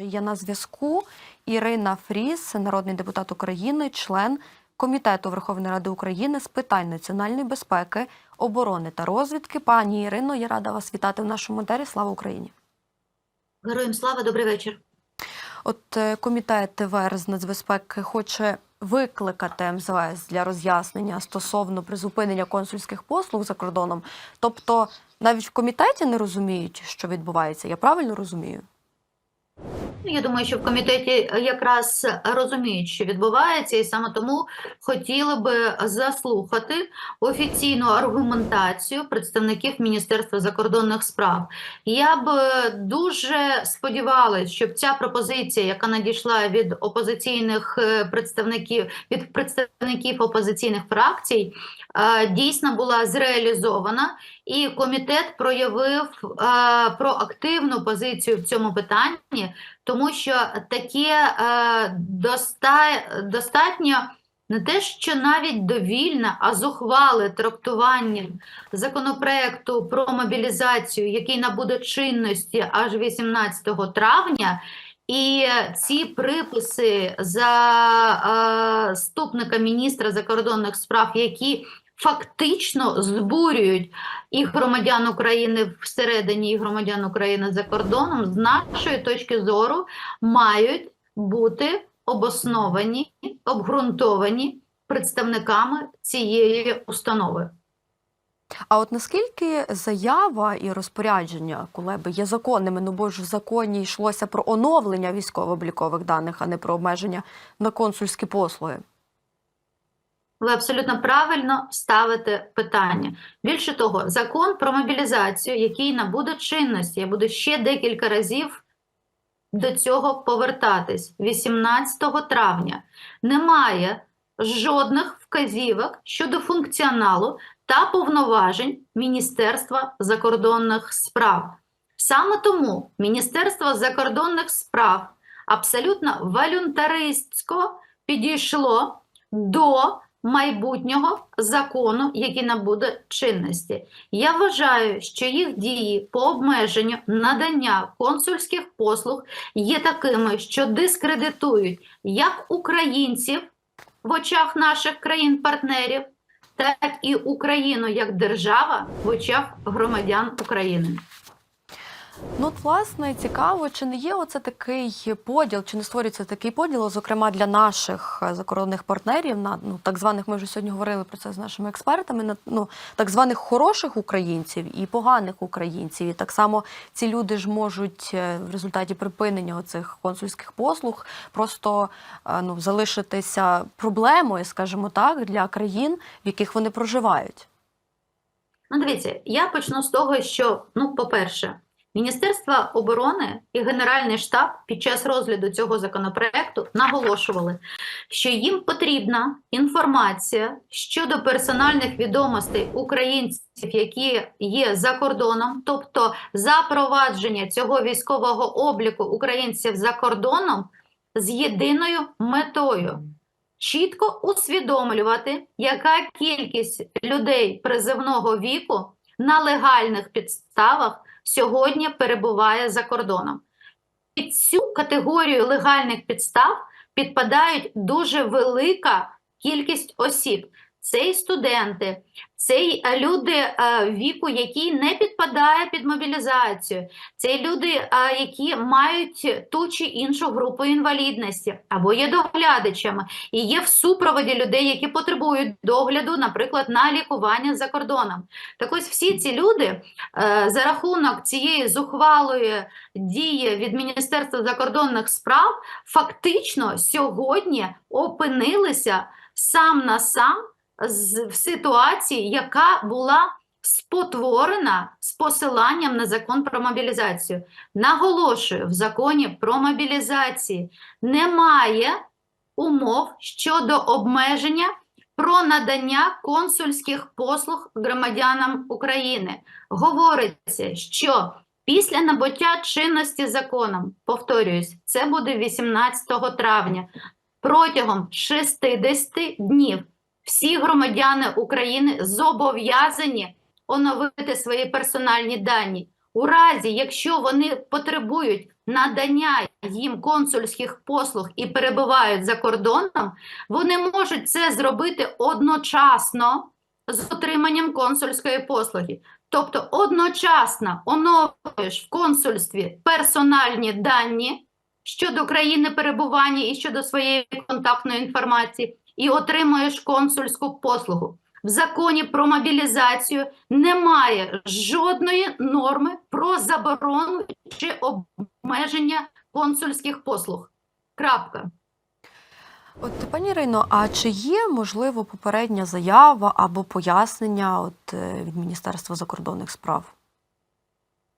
Є на зв'язку Ірина Фріс, народний депутат України, член Комітету Верховної Ради України з питань національної безпеки, оборони та розвідки. Пані Ірино, я рада вас вітати в нашому етері. Слава Україні! Героям слава, добрий вечір. От е, комітет ВР з нацбезпеки хоче викликати МЗС для роз'яснення стосовно призупинення консульських послуг за кордоном. Тобто навіть в комітеті не розуміють, що відбувається. Я правильно розумію? Ну, Я думаю, що в комітеті якраз розуміють, що відбувається, і саме тому хотіли би заслухати офіційну аргументацію представників Міністерства закордонних справ. Я б дуже сподівалась, щоб ця пропозиція, яка надійшла від опозиційних е, представників від представників опозиційних фракцій, е, дійсно була зреалізована, і комітет проявив проактивну позицію в цьому питанні, тому що таке достатньо не те, що навіть довільне, а зухвале трактування законопроекту про мобілізацію, який набуде чинності аж 18 травня. І ці приписи за е, ступника міністра закордонних справ, які фактично збурюють і громадян України всередині, і громадян України за кордоном, з нашої точки зору, мають бути обосновані, обґрунтовані представниками цієї установи. А от наскільки заява і розпорядження Кулеби є законними? Ну бо ж в законі йшлося про оновлення військово-облікових даних, а не про обмеження на консульські послуги. Ви абсолютно правильно ставите питання. Більше того, закон про мобілізацію, який набуде чинності, я буду ще декілька разів до цього повертатись 18 травня, не має жодних вказівок щодо функціоналу та повноважень Міністерства закордонних справ. Саме тому Міністерство закордонних справ абсолютно волюнтаристсько підійшло до майбутнього закону, який набуде чинності. Я вважаю, що їх дії по обмеженню надання консульських послуг є такими, що дискредитують як українців в очах наших країн-партнерів, так і Україну як держава в очах громадян України. Ну, от, власне, цікаво, чи не є оце такий поділ, чи не створюється такий поділ, зокрема для наших е, закордонних партнерів, на ну так званих, ми вже сьогодні говорили про це з нашими експертами, на ну так званих хороших українців і поганих українців. І так само ці люди ж можуть е, в результаті припинення оцих консульських послуг просто е, ну залишитися проблемою, скажімо так, для країн, в яких вони проживають. Ну, дивіться, я почну з того, що, ну, по-перше, Міністерство оборони і Генеральний штаб під час розгляду цього законопроекту наголошували, що їм потрібна інформація щодо персональних відомостей українців, які є за кордоном, тобто запровадження цього військового обліку українців за кордоном з єдиною метою. Чітко усвідомлювати, яка кількість людей призивного віку на легальних підставах сьогодні перебуває за кордоном. Під цю категорію легальних підстав підпадають дуже велика кількість осіб. Це і студенти, це й е, люди е, віку, які не підпадає під мобілізацію, це й люди, е, які мають ту чи іншу групу інвалідності, або є доглядачами, і є в супроводі людей, які потребують догляду, наприклад, на лікування за кордоном. Так ось всі ці люди за рахунок цієї зухвалої дії від Міністерства закордонних справ фактично сьогодні опинилися сам на сам в ситуації, яка була спотворена з посиланням на закон про мобілізацію. Наголошую, в законі про мобілізацію немає умов щодо обмеження про надання консульських послуг громадянам України. Говориться, що після набуття чинності законом, повторююсь, це буде 18 травня, протягом 60 днів всі громадяни України зобов'язані оновити свої персональні дані. У разі, якщо вони потребують надання їм консульських послуг і перебувають за кордоном, вони можуть це зробити одночасно з отриманням консульської послуги. Тобто одночасно оновлюєш в консульстві персональні дані щодо країни перебування і щодо своєї контактної інформації, і отримуєш консульську послугу. В законі про мобілізацію немає жодної норми про заборону чи обмеження консульських послуг. Крапка. От пані Ірино, а чи є можливо попередня заява або пояснення от е, від Міністерства закордонних справ?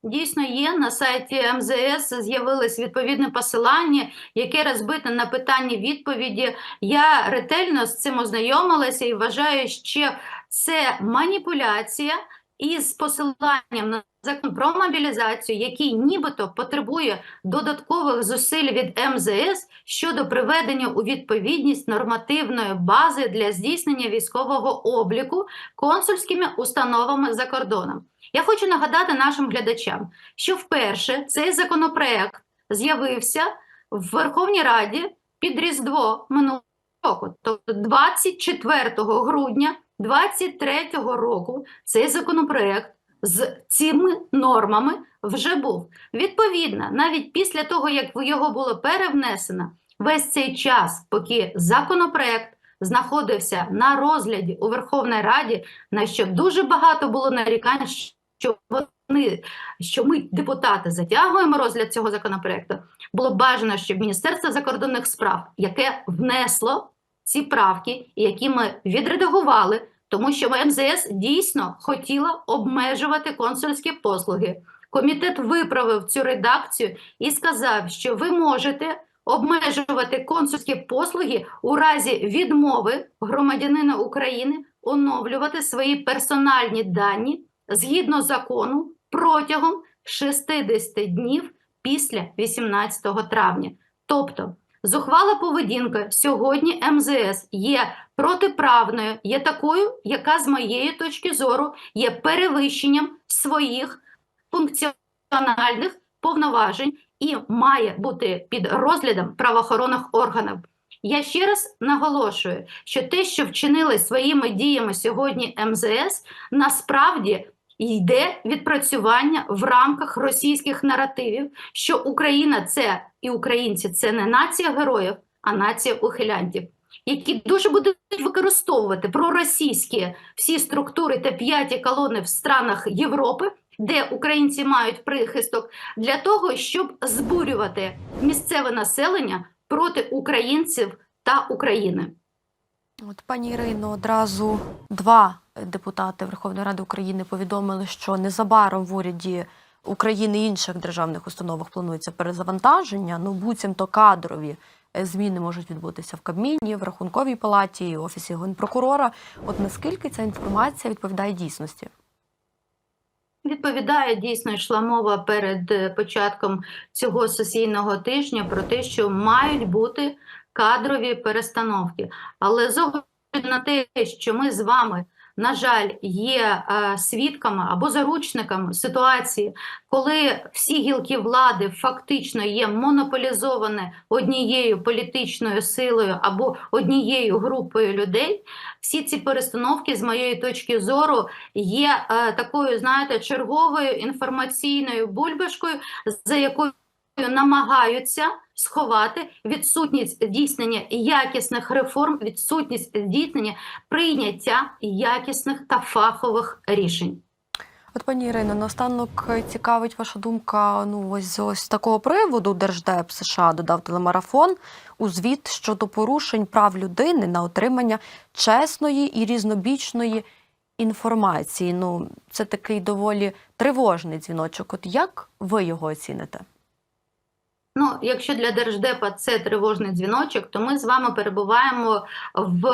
Дійсно є на сайті МЗС з'явилось відповідне посилання, яке розбите на питання відповіді. Я ретельно з цим ознайомилася і вважаю, що це маніпуляція із посиланням на закон про мобілізацію, який нібито потребує додаткових зусиль від МЗС щодо приведення у відповідність нормативної бази для здійснення військового обліку консульськими установами за кордоном. Я хочу нагадати нашим глядачам, що вперше цей законопроект з'явився в Верховній Раді під Різдво минулого року, тобто 24 грудня 2023 року цей законопроект з цими нормами вже був. Відповідно, навіть після того, як його було перевнесено, весь цей час, поки законопроект знаходився на розгляді у Верховній Раді, на що дуже багато було нарікань, що вони, що ми, депутати, затягуємо розгляд цього законопроекту, було бажано, щоб Міністерство закордонних справ, яке внесло ці правки, які ми відредагували, тому що МЗС дійсно хотіла обмежувати консульські послуги. Комітет виправив цю редакцію і сказав, що ви можете обмежувати консульські послуги у разі відмови громадянина України оновлювати свої персональні дані згідно закону протягом 60 днів після 18 травня. Тобто, зухвала поведінка сьогодні МЗС є протиправною, є такою, яка з моєї точки зору є перевищенням своїх функціональних повноважень і має бути під розглядом правоохоронних органів. Я ще раз наголошую, що те, що вчинили своїми діями сьогодні МЗС, насправді йде відпрацювання в рамках російських наративів, що Україна це і українці це не нація героїв, а нація ухилянтів, які дуже будуть використовувати проросійські всі структури та п'яті колони в странах Європи, де українці мають прихисток, для того, щоб збурювати місцеве населення проти українців та України. От пані Ірино, одразу два депутати Верховної Ради України повідомили, що незабаром в уряді України і інших державних установах планується перезавантаження. Ну, буцімто кадрові е, зміни можуть відбутися в Кабміні, в Рахунковій палаті, і офісі генпрокурора. От наскільки ця інформація відповідає дійсності? Відповідає дійсно йшла мова перед е, початком цього сесійного тижня про те, що мають бути кадрові перестановки. Але з огляду на те, що ми з вами, на жаль, є е, свідками або заручниками ситуації, коли всі гілки влади фактично є монополізовані однією політичною силою або однією групою людей, всі ці перестановки, з моєї точки зору, є е, такою, знаєте, черговою інформаційною бульбашкою, за якою намагаються сховати відсутність здійснення якісних реформ, відсутність здійснення прийняття якісних та фахових рішень. От, пані Ірино, наостанок цікавить ваша думка. Ну, ось з ось такого приводу Держдеп США додав телемарафон у звіт щодо порушень прав людини на отримання чесної і різнобічної інформації. Ну, це такий доволі тривожний дзвіночок. От як ви його оціните? Ну, якщо для Держдепа це тривожний дзвіночок, то ми з вами перебуваємо в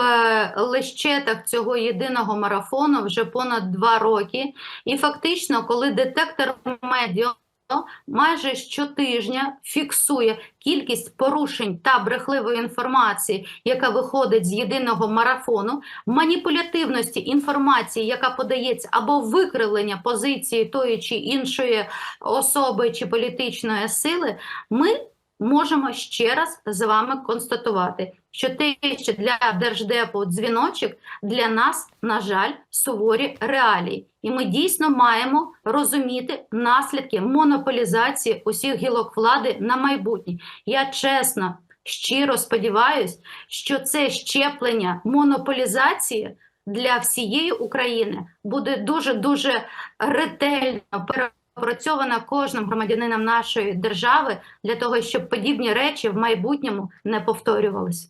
лещетах цього єдиного марафону вже понад два роки. І фактично, коли детектор медіа майже щотижня фіксує кількість порушень та брехливої інформації, яка виходить з єдиного марафону, маніпулятивності інформації, яка подається, або викривлення позиції тої чи іншої особи чи політичної сили, ми можемо ще раз з вами констатувати, що те, що для держдепу дзвіночок, для нас, на жаль, суворі реалії. І ми дійсно маємо розуміти наслідки монополізації усіх гілок влади на майбутнє. Я чесно, щиро сподіваюся, що це щеплення монополізації для всієї України буде дуже дуже ретельно перепрацьована кожним громадянином нашої держави для того, щоб подібні речі в майбутньому не повторювалися.